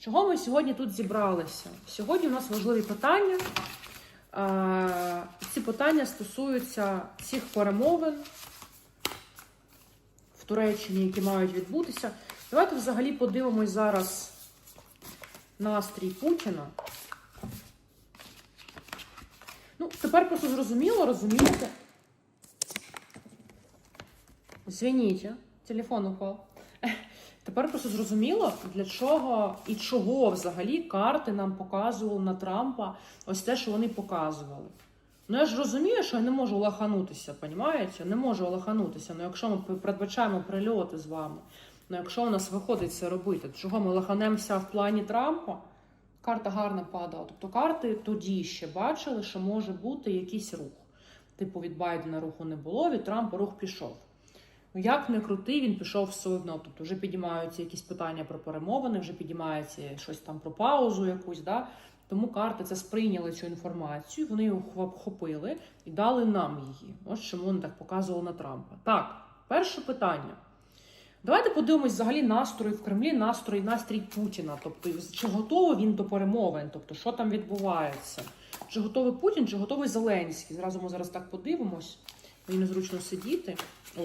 Чого ми сьогодні тут зібралися? Сьогодні у нас важливі питання. Ці питання стосуються цих перемовин в Туреччині, які мають відбутися. Давайте взагалі подивимось зараз настрій Путіна. Ну, тепер просто зрозуміло, розумієте? Извините, телефон упав. Тепер просто зрозуміло, для чого і чого взагалі карти нам показували на Трампа ось те, що вони показували. Ну я ж розумію, що я не можу лаханутися, понімаєте? Не можу лаханутися. Ну якщо ми передбачаємо прильоти з вами, ну якщо у нас виходить це робити, то чого ми лаханемося в плані Трампа? Карта гарно падала. Тобто карти тоді ще бачили, що може бути якийсь рух. Типу від Байдена руху не було, від Трампа рух пішов. Ну, як не крутий, він пішов все одно. Тобто вже підіймаються якісь питання про перемовини, вже підіймається щось там про паузу якусь. Да? Тому карти це сприйняли цю інформацію, вони її вхопили і дали нам її. Ось чому вони так показували на Трампа. Так, перше питання. Давайте подивимось взагалі настрої в Кремлі, настрої, настрій Путіна. Тобто, чи готовий він до перемовин, тобто, що там відбувається? Чи готовий Путін, чи готовий Зеленський? Зразу ми зараз так подивимось. Мені незручно сидіти.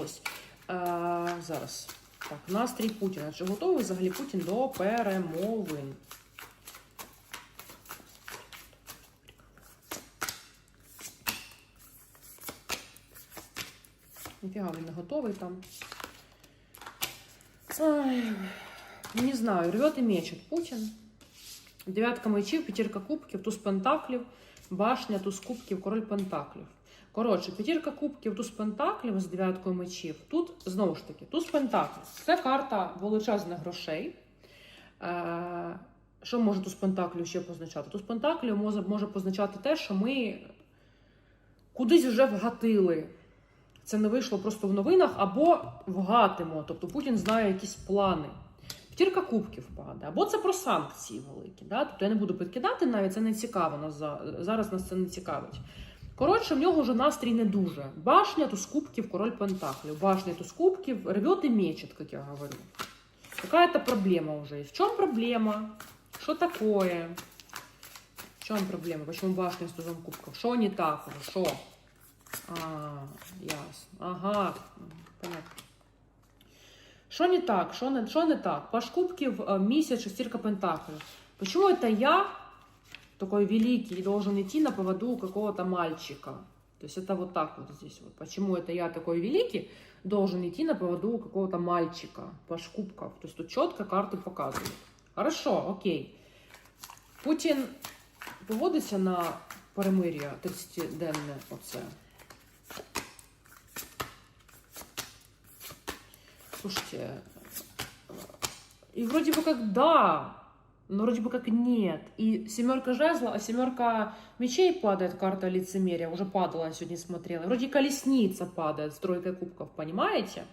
Ось. Е, зараз. Так, настрій Путіна. Чи готовий взагалі Путін до перемовин? Ніфіга він не готовий там. Ай, не знаю, рвет і мечет Путін. Дев'ятка мечів, п'ятірка кубків, туз пентаклів, башня, туз кубків, король пентаклів. Коротше, п'ятірка кубків, туз пентаклів з дев'яткою мечів. Тут знову ж таки, туз пентаклів. Це карта величезних грошей. Е, що може туз пентаклів ще позначати? Туз пентаклів може, може позначати те, що ми кудись вже вгатили. Це не вийшло просто в новинах, або вгатимо. Тобто Путін знає якісь плани. П'ятірка кубків падає, або це про санкції великі. Да? Тобто я не буду підкидати навіть, це не цікаво нас зараз нас це не цікавить. Коротше, в нього вже настрій не дуже. Башня, туз кубків, король пентаклів. Башня, туз кубків, рвет и мечет, как я говорю. Какая-то проблема уже. В чем проблема? Что такое? В чем проблема? Почему башня с тузом кубков? Что не так уже? Что? А, ясно. Ага, понятно. Що не так? Що не, не так? Паш кубків, э, місяць, шестірка пентаклів. Почему это я, такой великий, должен идти на поводу какого-то мальчика? То есть это вот так вот здесь вот. Почему это я такой великий, должен идти на поводу какого-то мальчика? Паш кубков. То есть тут четко карты показывают. Хорошо, окей. Путін поводиться на перемир'я 30-денне оце. Слушайте, и вроде бы как да, но вроде бы как нет. И семерка жезла, а семерка мечей падает, карта лицемерия, уже падала, я сегодня смотрела. Вроде колесница падает с тройкой кубков, понимаете?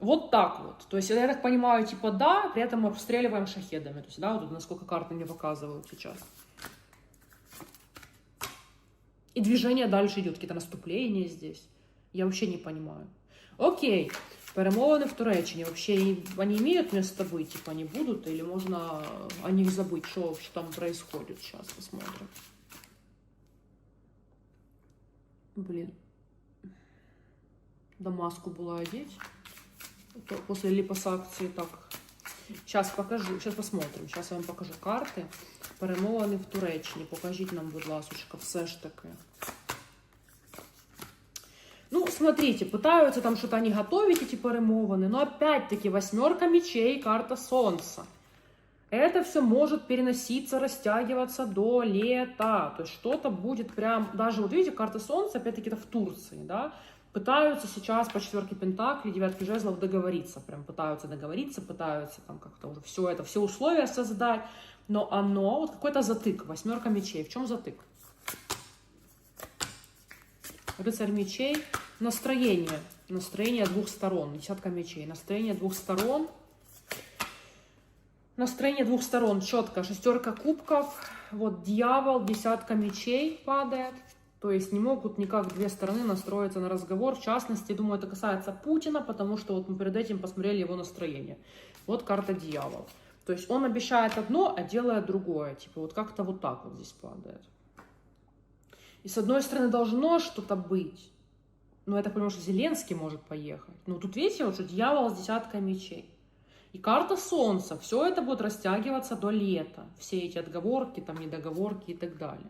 Вот так вот. То есть, я так понимаю, типа да, при этом обстреливаем шахедами. То есть, да, вот тут насколько карты мне показывают сейчас. И движение дальше идет, какие-то наступления здесь. Я вообще не понимаю. Окей, перемовины в Туреччине. Вообще они имеют место быть, типа они будут, или можно о них забыть, что вообще там происходит. Сейчас посмотрим. Блин. Дамаску было одеть. То После липосакции так. Сейчас покажу, сейчас посмотрим. Сейчас я вам покажу карти. Перемовини в Туреччині. Покажіть нам, будь ласочка, все ж таки. Ну, смотрите, пытаются там что-то они готовить, эти перемовины, но опять-таки восьмерка мечей, карта солнца. Это все может переноситься, растягиваться до лета. То есть что-то будет прям, даже вот видите, карта солнца, опять-таки это в Турции, да, пытаются сейчас по четверке пентаклей, девятке жезлов договориться, прям пытаются договориться, пытаются там как-то уже все это, все условия создать, но оно, вот какой-то затык, восьмерка мечей. В чем затык? Рыцарь мечей, настроение, настроение двух сторон, десятка мечей, настроение двух сторон, настроение двух сторон, четко, шестерка кубков, вот дьявол, десятка мечей падает, то есть не могут никак две стороны настроиться на разговор, в частности, думаю, это касается Путина, потому что вот мы перед этим посмотрели его настроение. Вот карта дьявол. То есть он обещает одно, а делает другое. Типа вот как-то вот так вот здесь падает. И с одной стороны должно что-то быть. Но это потому, что Зеленский может поехать. Но тут видите, вот что дьявол с десяткой мечей. И карта Солнца. Все это будет растягиваться до лета. Все эти отговорки, там недоговорки и так далее.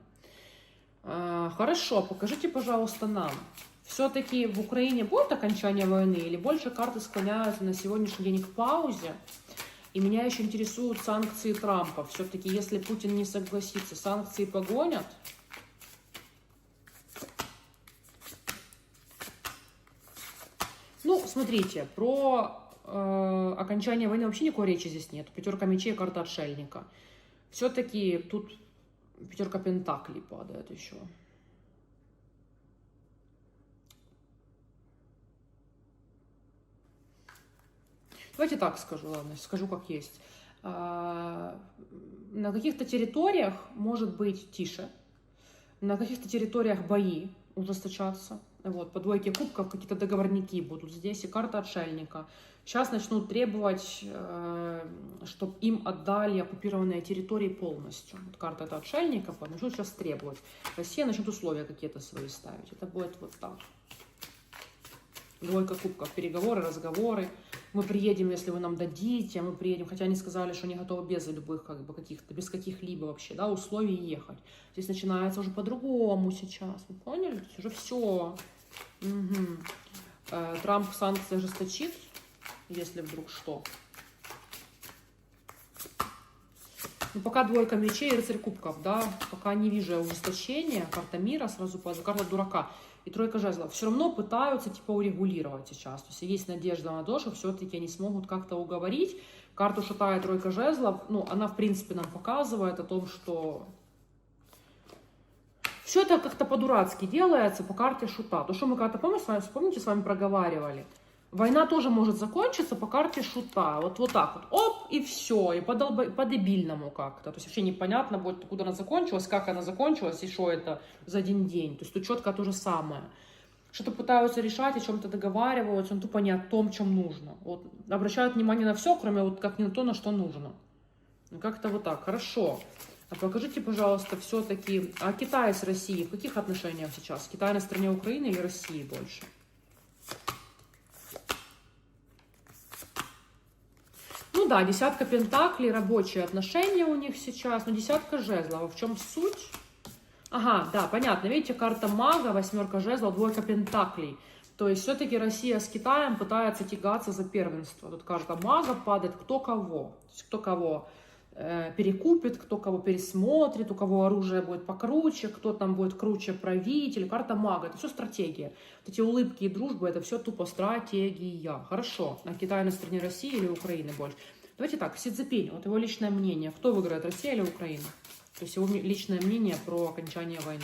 А, хорошо, покажите, пожалуйста, нам. Все-таки в Украине будет окончание войны или больше карты склоняются на сегодняшний день к паузе? И меня еще интересуют санкции Трампа. Все-таки, если Путин не согласится, санкции погонят? Ну, смотрите, про э, окончание войны вообще никакой речи здесь нет. Пятерка мечей, карта отшельника. Все-таки тут пятерка пентаклей падает еще. Давайте так скажу, ладно, скажу как есть. А, на каких-то территориях может быть тише, на каких-то территориях бои ужесточаться. Вот, по двойке кубков какие-то договорники будут здесь, и карта отшельника. Сейчас начнут требовать, э, чтобы им отдали оккупированные территории полностью. Вот карта это отшельников, начнут сейчас требовать. Россия начнет условия какие-то свои ставить. Это будет вот так. Двойка кубков, переговоры, разговоры. Мы приедем, если вы нам дадите, мы приедем. Хотя они сказали, что они готовы без любых, как бы, каких-то, без каких-либо вообще, да, условий ехать. Здесь начинается уже по-другому сейчас. Вы поняли? Здесь уже все. Угу. Трамп санкции ожесточит, если вдруг что. Ну, пока двойка мечей и рыцарь кубков, да, пока не вижу ужесточения, карта мира сразу по карта дурака и тройка жезлов все равно пытаются типа урегулировать сейчас. То есть есть надежда на то, что все-таки они смогут как-то уговорить. Карту шатая тройка жезлов, ну, она, в принципе, нам показывает о том, что все это как-то по-дурацки делается по карте шута. То, что мы когда-то, помните, с вами, вспомните, с вами проговаривали – Война тоже может закончиться по карте шута. Вот, вот так вот. Оп, и все. И по-дебильному как-то. То есть вообще непонятно будет, куда она закончилась, как она закончилась и что это за один день. То есть тут четко то же самое. Что-то пытаются решать, о чем-то договариваются, но тупо не о том, чем нужно. Вот обращают внимание на все, кроме вот как не на то, на что нужно. Ну, как-то вот так. Хорошо. А покажите, пожалуйста, все-таки, а Китай с Россией в каких отношениях сейчас? Китай на стороне Украины или России больше? Ну да, десятка пентаклей, рабочие отношения у них сейчас, но десятка жезлов. В чем суть? Ага, да, понятно. Видите, карта мага, восьмерка жезлов, двойка пентаклей. То есть все-таки Россия с Китаем пытается тягаться за первенство. Тут карта мага падает, кто кого. То есть кто кого перекупит, кто кого пересмотрит, у кого оружие будет покруче, кто там будет круче правитель. Карта мага, это все стратегия. Вот эти улыбки и дружбы, это все тупо стратегия. Хорошо, на Китай на стороне России или Украины больше. Давайте так, Си Цзепинь, вот его личное мнение. Кто выиграет, Россия или Украина? То есть его личное мнение про окончание войны.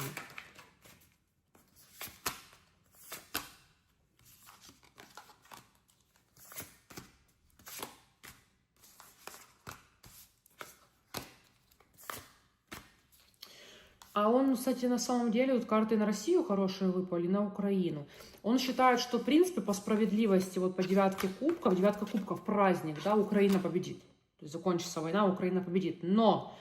А он, кстати, на самом деле, вот карты на Россию хорошие выпали, на Украину. Он считает, что, в принципе, по справедливости, вот по девятке кубков, девятка кубков праздник, да, Украина победит. То есть закончится война, Украина победит. Но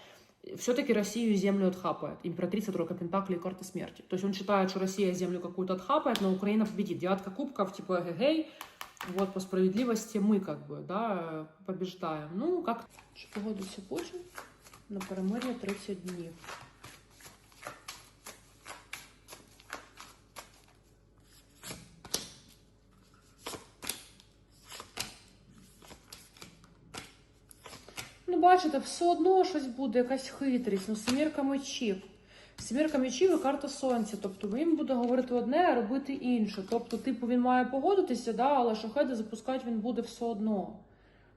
все-таки Россию землю отхапает. Императрица, тройка пентаклей, карта смерти. То есть он считает, что Россия землю какую-то отхапает, но Украина победит. Девятка кубков, типа, гей, вот по справедливости мы как бы, да, побеждаем. Ну, как... Погоду сьогодні на перемир'я 30 днів. Бачите, все одно щось буде, якась хитрість. Ну, семірка мечів. Семірка мечів і карта сонця. Тобто він буде говорити одне, а робити інше. Тобто, типу, він має погодитися, да, але шахеди запускати він буде все одно.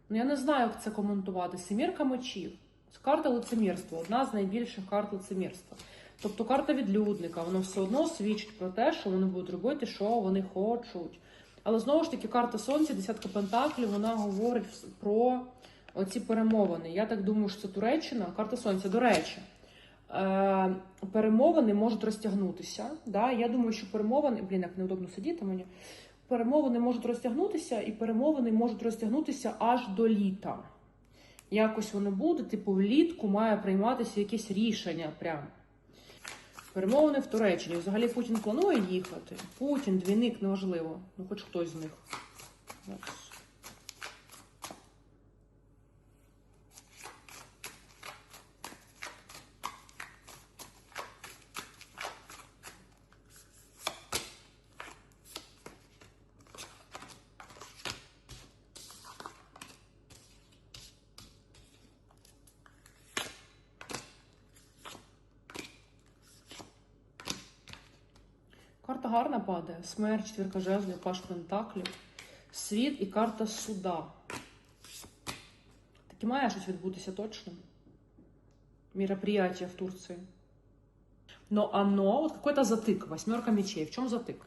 Ну, я не знаю, як це коментувати. Семірка мечів. Це Карта лицемірства, одна з найбільших карт лицемірства. Тобто карта відлюдника, вона все одно свідчить про те, що вони будуть робити, що вони хочуть. Але знову ж таки, карта Сонця, десятка Пентаклів, вона говорить про оці перемовини. Я так думаю, що це Туреччина, карта Сонця, до речі. Е, перемовини можуть розтягнутися. Да? Я думаю, що перемовини, блін, як неудобно сидіти мені. Перемовини можуть розтягнутися, і перемовини можуть розтягнутися аж до літа. Якось воно буде, типу, влітку має прийматися якесь рішення прям. Перемовини в Туреччині. Взагалі Путін планує їхати. Путін, двійник, неважливо. Ну, хоч хтось з них. Зараз. Карта гарна падає. Смерть, четвірка жезлів, паш пентаклів, світ і карта суда. Таки має щось відбутися точно. Мероприятие в Турции. Но оно, вот какой-то затык, восьмерка мечей. В чем затык?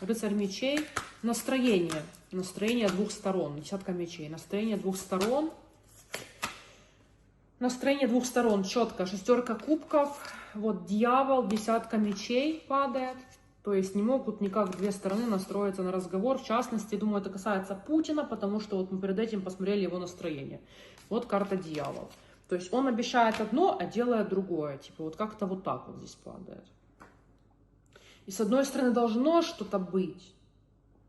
Рыцарь мечей, настроение. Настроение двух сторон. Десятка мечей. Настроение двух сторон. Настроение двух сторон четко. Шестерка кубков. вот дьявол, десятка мечей падает. То есть не могут никак две стороны настроиться на разговор. В частности, думаю, это касается Путина, потому что вот мы перед этим посмотрели его настроение. Вот карта дьявол. То есть он обещает одно, а делает другое. Типа вот как-то вот так вот здесь падает. И с одной стороны должно что-то быть.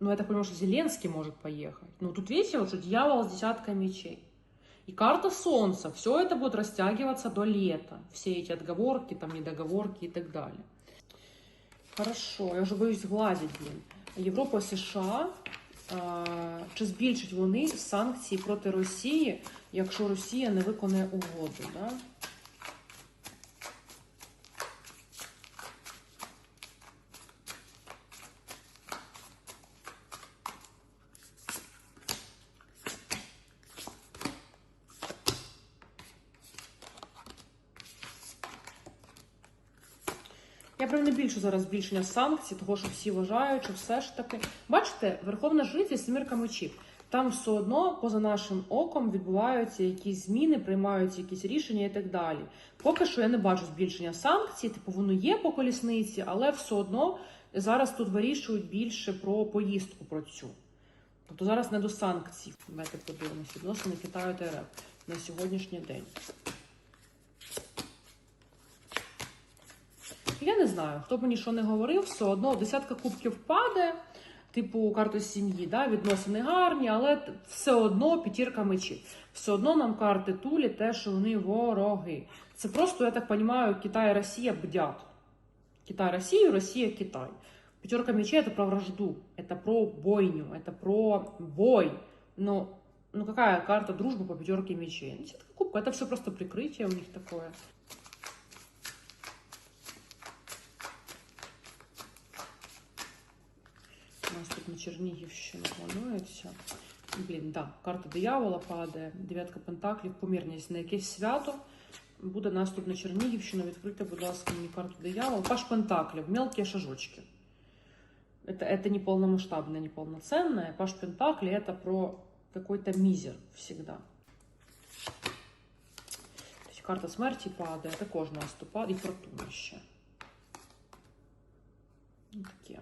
Но так понимаю, что Зеленский может поехать. Но тут видите, вот что дьявол с десяткой мечей. И карта Солнца. Все это будет растягиваться до лета. Все эти отговорки, там недоговорки и так далее. Хорошо, я вже боюсь гладить, блін. Європа, США. Чи збільшать вони санкції проти Росії, якщо Росія не виконає угоду? Да? Я прям не більше зараз збільшення санкцій, того що всі вважають, що все ж таки. Бачите, Верховна Жриця Семірка мечів. Там все одно, поза нашим оком, відбуваються якісь зміни, приймаються якісь рішення і так далі. Поки що я не бачу збільшення санкцій, типу воно є по колісниці, але все одно зараз тут вирішують більше про поїздку про цю. Тобто зараз не до санкцій. Давайте подивимося відносини Китаю та РФ на сьогоднішній день. Я не знаю, хто б мені що не говорив, все одно десятка кубків падає, типу карта сім'ї, да, відносини гарні, але т- все одно п'ятірка мечів. Все одно нам карти тулі, те, що вони вороги. Це просто, я так розумію, Китай і Росія бдять. Китай Росію, Росія Китай. Пятерка мечей это про вражду, это про бойню, это про бой. Но ну какая карта дружбы по пятерке мечей? Ну, десятка кубка, это все просто прикрытие у них такое. нас тут на Чернігівщину планується. Блін, да, карта диявола падає, дев'ятка пентаклів, помірність на якесь свято. Буде наступ на Чернігівщину. Відкрийте, будь ласка, мені карту диявола. Паш пентаклів, мелкі шажочки. Это, это не полномасштабное, не полноценное. Паш Пентакли это про какой-то мизер всегда. То есть карта смерті падає, також наступа і фортуна ще. Ну, Таке.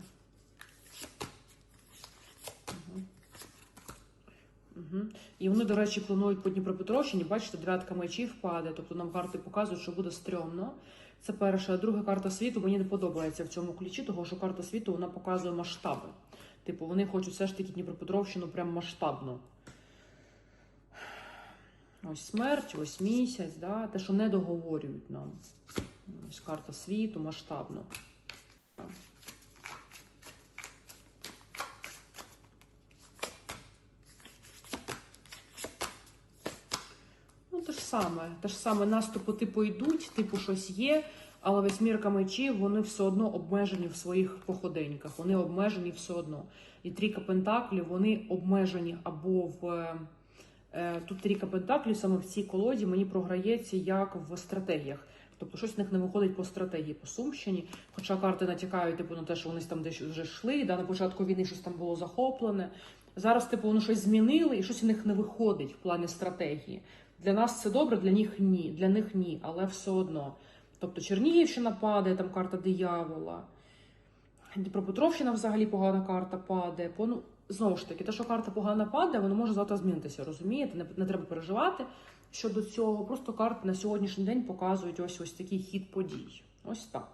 Угу. І вони, до речі, планують по Дніпропетровщині, бачите, дев'ятка мечів падає, тобто нам карти показують, що буде стрьомно. Це перша. Друга карта світу мені не подобається в цьому ключі, тому що карта світу вона показує масштаби. Типу, вони хочуть все ж таки Дніпропетровщину прям масштабно. Ось смерть, ось місяць, да? те, що не договорюють нам. Ось карта світу масштабно. Ну, те ж саме. Те ж саме наступи типу йдуть, типу щось є, але восьмірка мечів вони все одно обмежені в своїх походеньках. Вони обмежені все одно. І трійка пентаклів вони обмежені або в. е, е, Тут трійка пентаклів саме в цій колоді мені програється як в стратегіях. Тобто щось в них не виходить по стратегії по Сумщині. Хоча карти натякають типу, на те, що вони там десь вже йшли, да, на початку війни щось там було захоплене. Зараз, типу, вони щось змінили і щось у них не виходить в плані стратегії. Для нас це добре, для них ні. Для них ні, але все одно. Тобто Чернігівщина падає, там карта диявола. Дніпропетровщина взагалі погана карта падає. Ну, знову ж таки, те, що карта погано падає, воно може завтра змінитися, розумієте? Не, не треба переживати щодо цього. Просто карти на сьогоднішній день показують ось ось такий хід подій. Ось так.